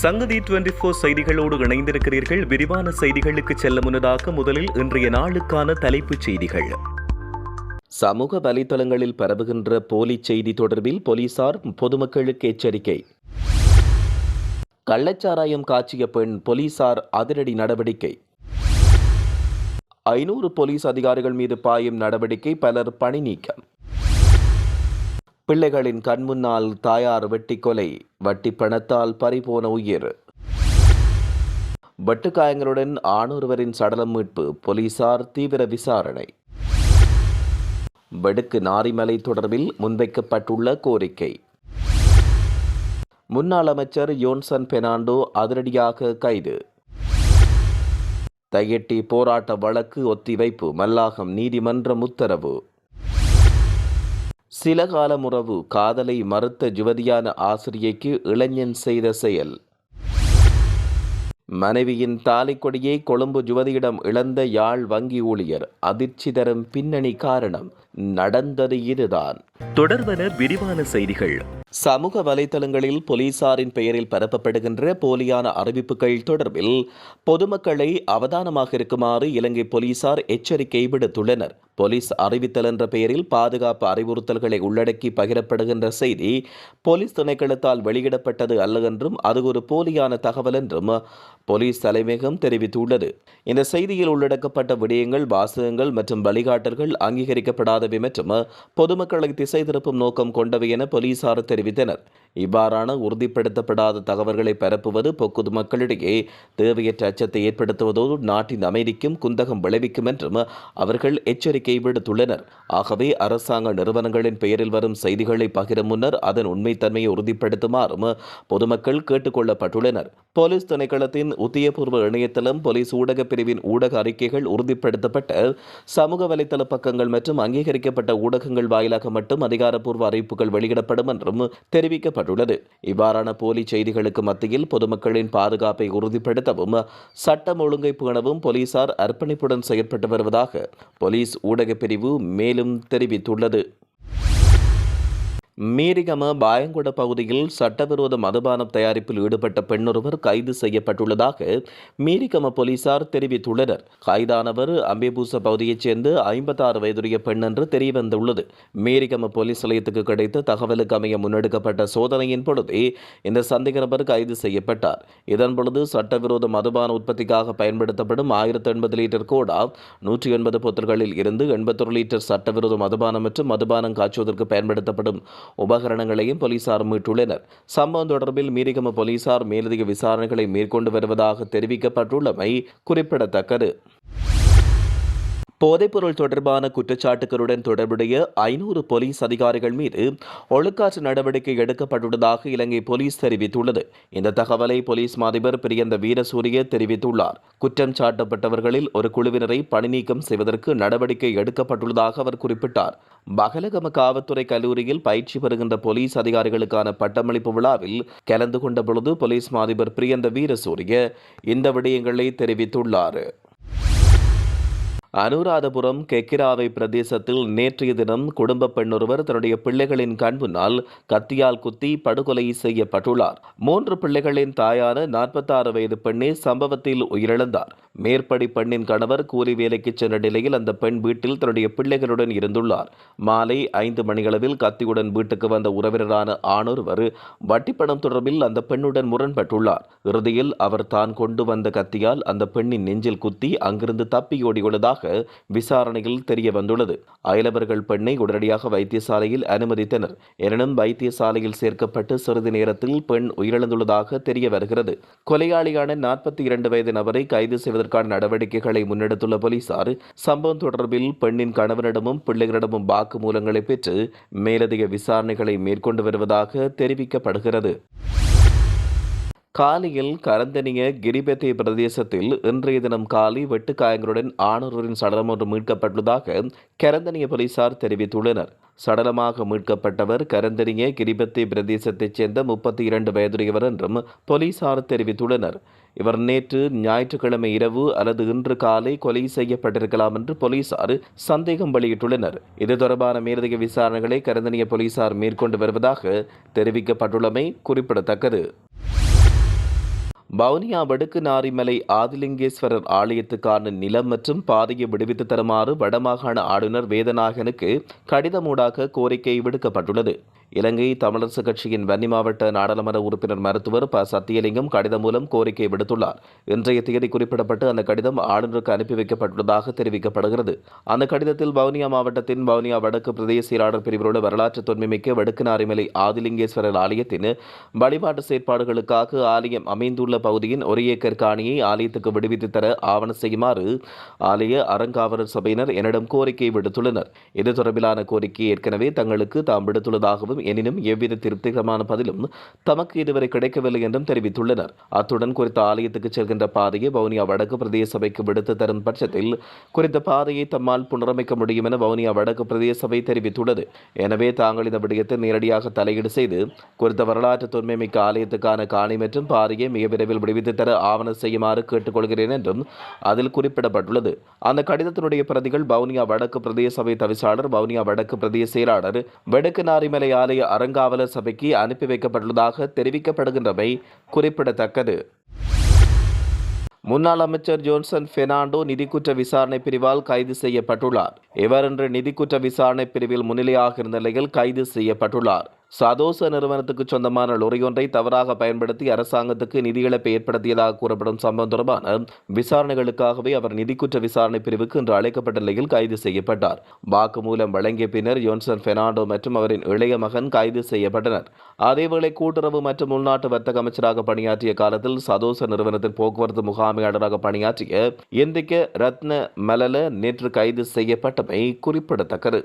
சங்கதி twenty four செய்திகளோடு இணைந்திருக்கிறீர்கள். விரிவான செய்திகளுக்கு செல்ல முன்னதாக முதலில் இன்றைய நாளுக்கான தலைப்புச் செய்திகள். சமூக வலைதளங்களில் பரவுகின்ற போலி செய்தி தொடர்பில் போலீசார் பொதுமக்களுக்கு எச்சரிக்கை. கள்ளச்சாராயம் காட்சிய பெண் போலீசார் அதிரடி நடவடிக்கை. ஐநூறு போலீஸ் அதிகாரிகள் மீது பாயும் நடவடிக்கை பலர் பணி நீக்கம். பிள்ளைகளின் கண்முன்னால் தாயார் வெட்டி கொலை வட்டி பணத்தால் பறிபோன உயிர். வெட்டுக்காயங்களுடன் ஆணொருவரின் சடலம் மீட்பு போலீசார் தீவிர விசாரணை. வெடுக்கு நாரிமலை தொடர்பில் முன்வைக்கப்பட்டுள்ள கோரிக்கை. முன்னாள் அமைச்சர் யோன்சன் பெர்னாண்டோ அதிரடியாக கைது. தையட்டி போராட்ட வழக்கு ஒத்திவைப்பு மல்லாகம் நீதிமன்றம் உத்தரவு. சில காலம் உறவு காதலை மறுத்த ஜுவதியான ஆசிரியைக்கு இளைஞன் செய்த செயல். மனைவியின் தாலிக்கொடியை கொழும்பு ஜுவதியிடம் இழந்த யாழ் வங்கி ஊழியர் அதிர்ச்சி தரும் பின்னணி காரணம் நடந்தது இதுதான். தொடர்வன விரிவான செய்திகள். சமூக வலைதளங்களில் போலீசாரின் பெயரில் பரப்பப்படுகின்ற போலியான அறிவிப்புகள் தொடர்பில் பொதுமக்களை அவதானமாக இருக்குமாறு இலங்கை போலீசார் எச்சரிக்கை விடுத்துள்ளனர். போலீஸ் அறிவித்தல் என்ற பெயரில் பாதுகாப்பு அறிவுறுத்தல்களை உள்ளடக்கி பகிரப்படுகின்ற செய்தி போலீஸ் திணைக்களத்தால் வெளியிடப்பட்டது அல்ல என்றும் அது ஒரு போலியான தகவல் என்றும் போலீஸ் தலைமையகம் தெரிவித்துள்ளது. இந்த செய்தியில் உள்ளடக்கப்பட்ட விடயங்கள் வாசகங்கள் மற்றும் வழிகாட்டல்கள் அங்கீகரிக்கப்படாதவை மற்றும் பொதுமக்களை திசை திருப்பும் நோக்கம் கொண்டவை என போலீசார் தெரிவித்தனர் இவ்வாறான உறுதிப்படுத்தப்படாத தகவல்களை பரப்புவது பொக்குது மக்களிடையே தேவையற்ற அச்சத்தை ஏற்படுத்துவதோடு நாட்டின் அமைதிக்கும் குந்தகம் விளைவிக்கும் என்றும் அவர்கள் எச்சரிக்கை விடுத்துள்ளனர். ஆகவே அரசாங்க நிறுவனங்களின் பெயரில் வரும் செய்திகளை பகிரும் முன்னர் அதன் உண்மைத்தன்மையை உறுதிப்படுத்துமாறும் பொதுமக்கள் கேட்டுக்கொள்ளப்பட்டுள்ளனர். போலீஸ் திணைக்களத்தின் உத்தியபூர்வ இணையதளம் போலீஸ் ஊடக பிரிவின் ஊடக அறிக்கைகள் உறுதிப்படுத்தப்பட்ட சமூக வலைதள பக்கங்கள் மற்றும் அங்கீகரிக்கப்பட்ட ஊடகங்கள் வாயிலாக மட்டும் அதிகாரப்பூர்வ அறிவிப்புகள் வெளியிடப்படும் என்றும் தெரிவிக்கப்பட்டுள்ளது. இவ்வாறான போலி செய்திகளுக்கு மத்தியில் பொதுமக்களின் பாதுகாப்பை உறுதிப்படுத்தவும் சட்டம் ஒழுங்கை பேணவும் போலீசார் அர்ப்பணிப்புடன் செயற்பட்டு வருவதாக போலீஸ் ஊடகப் பிரிவு மேலும் தெரிவித்துள்ளது. மீரிகம பாயங்குட பகுதியில் சட்டவிரோத மதுபானம் தயாரிப்பில் ஈடுபட்ட பெண்ணொருவர் கைது செய்யப்பட்டுள்ளதாக மீரிகம போலீசார் தெரிவித்துள்ளனர். கைதானவர் அம்பிபூச பகுதியைச் சேர்ந்து ஐம்பத்தாறு வயதுடைய பெண் என்று தெரியவந்துள்ளது. மீரிகம போலீஸ் நிலையத்துக்கு கிடைத்த தகவலுக்கு அமைய முன்னெடுக்கப்பட்ட சோதனையின் பொழுது இந்த சந்தேக நபர் கைது செய்யப்பட்டார். இதன் பொழுது சட்டவிரோத மதுபான உற்பத்திக்காக பயன்படுத்தப்படும் ஆயிரத்தி எண்பது லிட்டர் கோடா நூற்றி எண்பது பொத்தல்களில் இருந்து எண்பத்தொரு லிட்டர் சட்டவிரோத மதுபானம் மற்றும் மதுபானம் காய்ச்சுவதற்கு பயன்படுத்தப்படும் உபகரணங்களையும் போலீசார் மீட்டுள்ளனர். சம்பவம் தொடர்பில் மீரிகம போலீசார் மேலதிக விசாரணைகளை மேற்கொண்டு வருவதாக தெரிவிக்கப்பட்டுள்ளமை குறிப்பிடத்தக்கது. போதைப்பொருள் தொடர்பான குற்றச்சாட்டுகளுடன் தொடர்புடைய ஐநூறு போலீஸ் அதிகாரிகள் மீது ஒழுக்காற்று நடவடிக்கை எடுக்கப்பட்டுள்ளதாக இலங்கை போலீஸ் தெரிவித்துள்ளது. இந்த தகவலை போலீஸ் மாதிபர் பிரியந்த வீரசூரிய தெரிவித்துள்ளார். குற்றம் சாட்டப்பட்டவர்களில் ஒரு குழுவினரை பணிநீக்கம் செய்வதற்கு நடவடிக்கை எடுக்கப்பட்டுள்ளதாக அவர் குறிப்பிட்டார். பகலகம காவல்துறை கல்லூரியில் பயிற்சி பெறுகின்ற போலீஸ் அதிகாரிகளுக்கான பட்டமளிப்பு விழாவில் கலந்து கொண்ட பொழுது போலீஸ் மாதிபர் பிரியந்த வீரசூரிய இந்த விடயங்களை தெரிவித்துள்ளார். அனுராதபுரம் கெக்கிராவை பிரதேசத்தில் நேற்றைய தினம் குடும்ப பெண்ணொருவர் தன்னுடைய பிள்ளைகளின் கண் முன்னால் கத்தியால் குத்தி படுகொலை செய்யப்பட்டுள்ளார். மூன்று பிள்ளைகளின் தாயான நாற்பத்தாறு வயது பெண்ணே சம்பவத்தில் உயிரிழந்தார். மேற்படி பெண்ணின் கணவர் கூலி வேலைக்கு சென்ற நிலையில் அந்த பெண் வீட்டில் தன்னுடைய பிள்ளைகளுடன் இருந்துள்ளார். மாலை ஐந்து மணியளவில் கத்தியுடன் வீட்டுக்கு வந்த உறவினரான ஆணொருவர் வட்டிப்பணம் தொடர்பில் அந்த பெண்ணுடன் முரண்பட்டுள்ளார். இறுதியில் அவர் தான் கொண்டு வந்த கத்தியால் அந்த பெண்ணின் நெஞ்சில் குத்தி அங்கிருந்து தப்பியோடியுள்ளதாக விசாரணையில் தெரிய வந்துள்ளது அயலவர்கள் பெண்ணை உடனடியாக வைத்தியசாலையில் அனுமதித்தனர். எனினும் வைத்தியசாலையில் சேர்க்கப்பட்டு சிறிது நேரத்தில் பெண் உயிரிழந்துள்ளதாக தெரிய வருகிறது கொலையாளியான நாற்பத்தி இரண்டு வயது நபரை கைது செய்வதற்கான நடவடிக்கைகளை முன்னெடுத்துள்ள போலீசார் சம்பவம் தொடர்பில் பெண்ணின் கணவனிடமும் பிள்ளைகளிடமும் வாக்குமூலங்களை பெற்று மேலதிக விசாரணைகளை மேற்கொண்டு வருவதாக தெரிவிக்கப்படுகிறது. காலியில் கரந்தனிய கிரிபெத்தே பிரதேசத்தில் இன்றைய தினம் காலை வெட்டுக்காயங்களுடன் ஆணொருவரின் சடலம் ஒன்று மீட்கப்பட்டுள்ளதாக கரந்தனிய போலீசார் தெரிவித்துள்ளனர். சடலமாக மீட்கப்பட்டவர் கரந்தனிய கிரிபத்தி பிரதேசத்தைச் சேர்ந்த முப்பத்தி இரண்டு வயதுடையவர் என்றும் போலீசார் தெரிவித்துள்ளனர். இவர் நேற்று ஞாயிற்றுக்கிழமை இரவு அல்லது இன்று காலை கொலை செய்யப்பட்டிருக்கலாம் என்று போலீசார் சந்தேகம் வெளியிட்டுள்ளனர். இது தொடர்பான மேலதிக விசாரணைகளை கரந்தனிய போலீசார் மேற்கொண்டு வருவதாக தெரிவிக்கப்பட்டுள்ளமை குறிப்பிடத்தக்கது. வவுனியா வடுக்கு நாரிமலை ஆதிலிங்கேஸ்வரர் ஆலயத்துக்கான நிலம் மற்றும் பாதையை விடுவித்து தருமாறு வடமாகாண ஆளுநர் வேதநாயகனுக்கு கடிதமூடாக கோரிக்கை விடுக்கப்பட்டுள்ளது. இலங்கை தமிழரசு கட்சியின் வன்னி மாவட்ட நாடாளுமன்ற உறுப்பினர் மருத்துவர் ப. சத்தியலிங்கம் கடிதம் மூலம் கோரிக்கை விடுத்துள்ளார். இன்றைய தேதி குறிப்பிடப்பட்டு அந்த கடிதம் ஆளுநருக்கு அனுப்பி வைக்கப்பட்டுள்ளதாக தெரிவிக்கப்படுகிறது. அந்த கடிதத்தில் வவுனியா மாவட்டத்தின் வவுனியா வடக்கு பிரதேச செயலாளர் பிரிவில் உள்ள வரலாற்று தொன்மைமிக்க வடக்கு நாரிமலை ஆதிலிங்கேஸ்வரர் ஆலயத்தின் வழிபாட்டு செயற்பாடுகளுக்காக ஆலயம் அமைந்துள்ள பகுதியின் ஒரு ஏக்கர் காணியை ஆலயத்துக்கு விடுவித்து தர ஆவண செய்யுமாறு ஆலய அறங்காவலர் சபையினர் என்னிடம் கோரிக்கை விடுத்துள்ளனர். இது தொடர்பிலான கோரிக்கை ஏற்கனவே தங்களுக்கு தாம் விடுத்துள்ளதாகவும் எனினும் எவ்வித திருப்திகரமான பதிலும் தமக்கு இதுவரை கிடைக்கவில்லை என்றும் தெரிவித்துள்ளனர். அத்துடன் குறித்த ஆலயத்துக்கு செல்கின்ற பாதையை வவுனியா வடக்கு பிரதேச சபைக்கு விடுத்து தரும் பட்சத்தில் குறித்த பாதையை தம்மால் புனரமைக்க முடியும் என வவுனியா வடக்கு பிரதேச சபை தெரிவித்துள்ளது. எனவே தாங்கள் இந்த விடயத்தை நேரடியாக தலையீடு செய்து குறித்த வரலாற்று தொன்மைமிக்க ஆலயத்துக்கான காணி மற்றும் பாதையை மிக விரைவில் விடுவித்து தர ஆவணம் செய்யுமாறு கேட்டுக்கொள்கிறேன் என்றும் அதில் குறிப்பிடப்பட்டுள்ளது. அந்த கடிதத்தினுடைய பிரதிகள் வவுனியா வடக்கு பிரதேச சபை தவிசாளர் வவுனியா வடக்கு பிரதேச செயலாளர் வடக்கு நாரிமலை ஆலய அறங்காவலர் சபைக்கு அனுப்பி வைக்கப்பட்டுள்ளதாக தெரிவிக்கப்படுகின்றமை குறிப்பிடத்தக்கது. முன்னாள் அமைச்சர் ஜோன்சன் பெர்னாண்டோ நிதிக்குற்ற விசாரணை பிரிவால் கைது செய்யப்பட்டுள்ளார். இவர் இன்று நிதிக்குற்ற விசாரணை பிரிவில் முன்னிலையாக இருந்த நிலையில் கைது செய்யப்பட்டுள்ளார். சதோச நிறுவனத்துக்கு சொந்தமான லொரியொன்றை தவறாக பயன்படுத்தி அரசாங்கத்துக்கு நிதி இழப்பை ஏற்படுத்தியதாக கூறப்படும் சம்பவம் தொடர்பான விசாரணைகளுக்காகவே அவர் நிதிக்குற்ற விசாரணை பிரிவுக்கு இன்று அழைக்கப்பட்ட நிலையில் கைது செய்யப்பட்டார். வாக்குமூலம் வழங்கிய பின்னர் யோன்சன் பெர்னாண்டோ மற்றும் அவரின் இளைய மகன் கைது செய்யப்பட்டனர். அதேவேளை கூட்டுறவு மற்றும் உள்நாட்டு வர்த்தக அமைச்சராக பணியாற்றிய காலத்தில் சதோச நிறுவனத்தின் போக்குவரத்து முகாமையாளராக பணியாற்றிய இந்திக்க ரத்ன மலல நேற்று கைது செய்யப்பட்டமை குறிப்பிடத்தக்கது.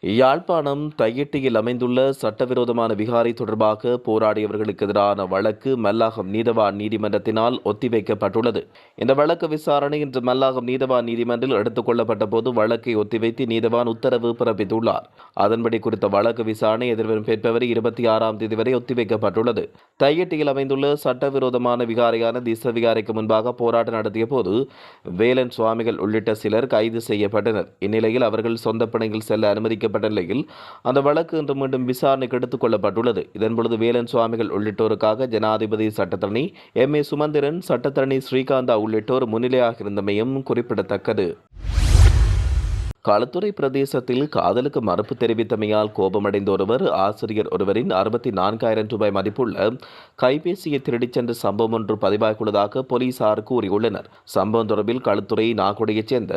யாழ்ப்பாணம் தையிட்டியில் அமைந்துள்ள சட்டவிரோதமான விகாரை தொடர்பாக போராடியவர்களுக்கு எதிரான வழக்கு மல்லாகம் நீதவான் நீதிமன்றத்தினால் ஒத்திவைக்கப்பட்டுள்ளது. இந்த வழக்கு விசாரணை இன்று மல்லாகம் நீதவான் நீதிமன்றில் எடுத்துக் கொள்ளப்பட்ட போது வழக்கை ஒத்திவைத்து நீதவான் உத்தரவு பிறப்பித்துள்ளார். அதன்படி குறித்த வழக்கு விசாரணை எதிர்வரும் பிப்ரவரி இருபத்தி ஆறாம் தேதி வரை ஒத்திவைக்கப்பட்டுள்ளது. தையிட்டியில் அமைந்துள்ள சட்டவிரோதமான விகாரையான திச விகாரைக்கு முன்பாக போராட்டம் நடத்திய போது வேலன் சுவாமிகள் உள்ளிட்ட சிலர் கைது செய்யப்பட்டனர். இந்நிலையில் அவர்கள் சொந்த பணியில் செல்ல அனுமதிக்கப்பட்ட நிலையில் அந்த வழக்கு இன்று மீண்டும் விசாரணைக்கு எடுத்துக் கொள்ளப்பட்டுள்ளது. இதன்பொழுது வேலன் சுவாமிகள் உள்ளிட்டோருக்காக ஜனாதிபதி சட்டத்தரணி எம் ஏ சுமந்திரன் சட்டத்தரணி ஸ்ரீகாந்தா உள்ளிட்டோர் முன்னிலையாக இருந்தமையும் குறிப்பிடத்தக்கது. களத்துறை பிரதேசத்தில் காதலுக்கு மறுப்பு தெரிவித்தமையால் கோபமடைந்த ஒருவர் ஆசிரியர் ஒருவரின் அறுபத்தி நான்காயிரம் ரூபாய் மதிப்புள்ள கைபேசியை திருடிச் சென்ற சம்பவம் ஒன்று பதிவாகியுள்ளதாக போலீசார் கூறியுள்ளனர். சம்பவம் தொடர்பில் களத்துறை நாகுடையைச் சேர்ந்த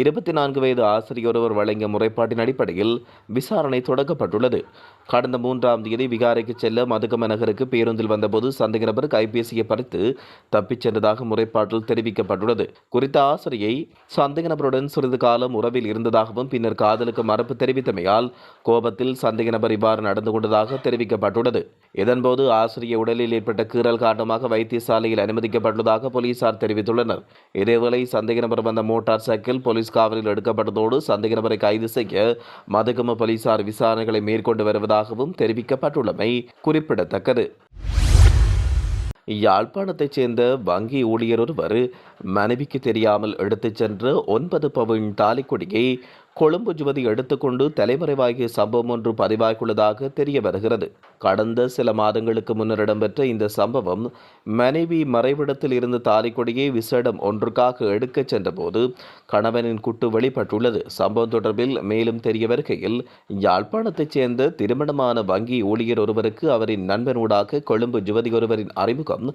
இருபத்தி நான்கு வயது ஆசிரியர் ஒருவர் வழங்கிய முறைப்பாட்டின் அடிப்படையில் விசாரணை தொடங்கப்பட்டுள்ளது. கடந்த மூன்றாம் தேதி விகாரைக்கு செல்ல மதுகம நகருக்கு பேருந்தில் வந்தபோது சந்தேக நபர் கைபேசியை பறித்து தப்பிச் சென்றதாக முறைப்பாட்டில் தெரிவிக்கப்பட்டுள்ளது. குறித்த ஆசிரியை சந்தேக நபருடன் சிறிது காலம் உறவில் இருந்ததாகவும் பின்னர் காதலுக்கு மறுப்பு தெரிவித்தமையால் கோபத்தில் சந்தேக நபர் இவ்வாறு நடந்து கொண்டதாக தெரிவிக்கப்பட்டுள்ளது. இதன்போது ஆசிரியர் உடலில் ஏற்பட்ட கீறல் காரணமாக வைத்தியசாலையில் அனுமதிக்கப்பட்டுள்ளதாக போலீசார் தெரிவித்துள்ளனர். இதேவேளை சந்தேக நபர் வந்த மோட்டார் சைக்கிள் போலீஸ் காவலில் எடுக்கப்பட்டதோடு சந்தேக நபரை கைது செய்ய மதுகம போலீசார் விசாரணைகளை மேற்கொண்டு வருவதாகவும் தெரிவிக்கப்பட்டுள்ளமை குறிப்பிடத்தக்கது. யாழ்ப்பாணத்தைச் சேர்ந்த வங்கி ஊழியர் ஒருவர் மனைவிக்கு தெரியாமல் எடுத்துச் சென்ற ஒன்பது பவுன் தாலிக்கொடியை கொழும்பு ஜுவதி எடுத்துக்கொண்டு தலைமறைவாகிய சம்பவம் ஒன்று பதிவாகியுள்ளதாக தெரிய வருகிறது கடந்த சில மாதங்களுக்கு முன்னர் இடம்பெற்ற இந்த சம்பவம் மனைவி மறைவிடத்தில் இருந்து தாலிக்கொடியை விசேடம் ஒன்றுக்காக எடுக்கச் சென்றபோது கணவனின் குட்டு வெளிப்பட்டுள்ளது. சம்பவம் தொடர்பில் மேலும் தெரிய வருகையில் யாழ்ப்பாணத்தைச் சேர்ந்த திருமணமான வங்கி ஊழியர் ஒருவருக்கு அவரின் நண்பனூடாக கொழும்பு ஜுவதி ஒருவரின் அறிமுகம்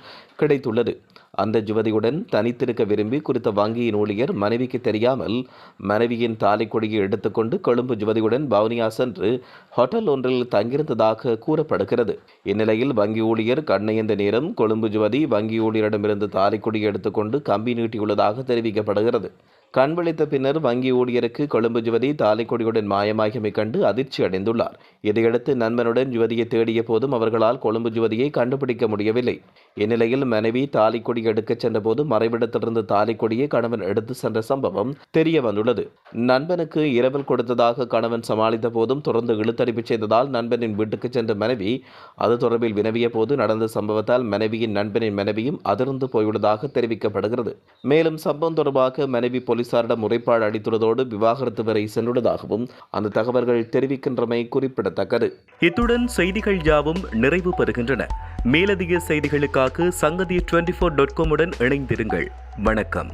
கிடைத்துள்ளது. அந்த ஜுவதியுடன் தனித்திருக்க விரும்பி குறித்த வங்கியின் ஊழியர் மனைவிக்கு தெரியாமல் மனைவியின் தாலிக்கொடியை எடுத்துக்கொண்டு கொழும்பு ஜுவதியுடன் பவுனியா சென்று ஹோட்டல் ஒன்றில் தங்கியிருந்ததாக கூறப்படுகிறது. இந்நிலையில் வங்கி ஊழியர் கண்ணையந்த நேரம் கொழும்பு ஜுவதி வங்கி ஊழியரிடமிருந்து தாலிக்கொடியை எடுத்துக்கொண்டு கம்பி நீட்டியுள்ளதாக தெரிவிக்கப்படுகிறது. கண் விழித்த பின்னர் வங்கி ஊழியருக்கு கொழும்பு ஜுவதி தாலிக்கொடியுடன் மாயமாகியமை கண்டு அதிர்ச்சி அடைந்துள்ளார். இதையடுத்து நண்பனுடன் ஜுவதியை தேடிய போதும் அவர்களால் கொழும்பு ஜுவதியை கண்டுபிடிக்க முடியவில்லை. இந்நிலையில் மனைவி தாலிக்கொடி எடுக்கச் சென்றபோது மறைவிடத்திலிருந்து தாலிக்கொடியை கணவன் எடுத்து சென்ற சம்பவம் தெரிய வந்துள்ளது. நண்பனுக்கு இரவல் கொடுத்ததாக கணவன் சமாளித்த போதும் தொடர்ந்து இழுத்தடிப்பு செய்ததால் நண்பனின் வீட்டுக்கு சென்ற மனைவி அது தொடர்பில் வினவிய போது நடந்த சம்பவத்தால் மனைவியின் நண்பனின் மனைவியும் அதிர்ந்து போயுள்ளதாக தெரிவிக்கப்படுகிறது. மேலும் சம்பவம் தொடர்பாக மனைவி போலீஸ் போலீசாரிடம் முறைப்பாடு அளித்துள்ளதோடு விவாகரத்து வரை சென்றுள்ளதாகவும் அந்த தகவல்கள் தெரிவிக்கின்றமை குறிப்பிடத்தக்கது. இத்துடன் செய்திகள் யாவும் நிறைவு பெறுகின்றன. மேலதிக செய்திகளுக்காக சங்கதி டுவெண்டி ஃபோர் டாட் காமுடன் இணைந்திருங்கள். வணக்கம்.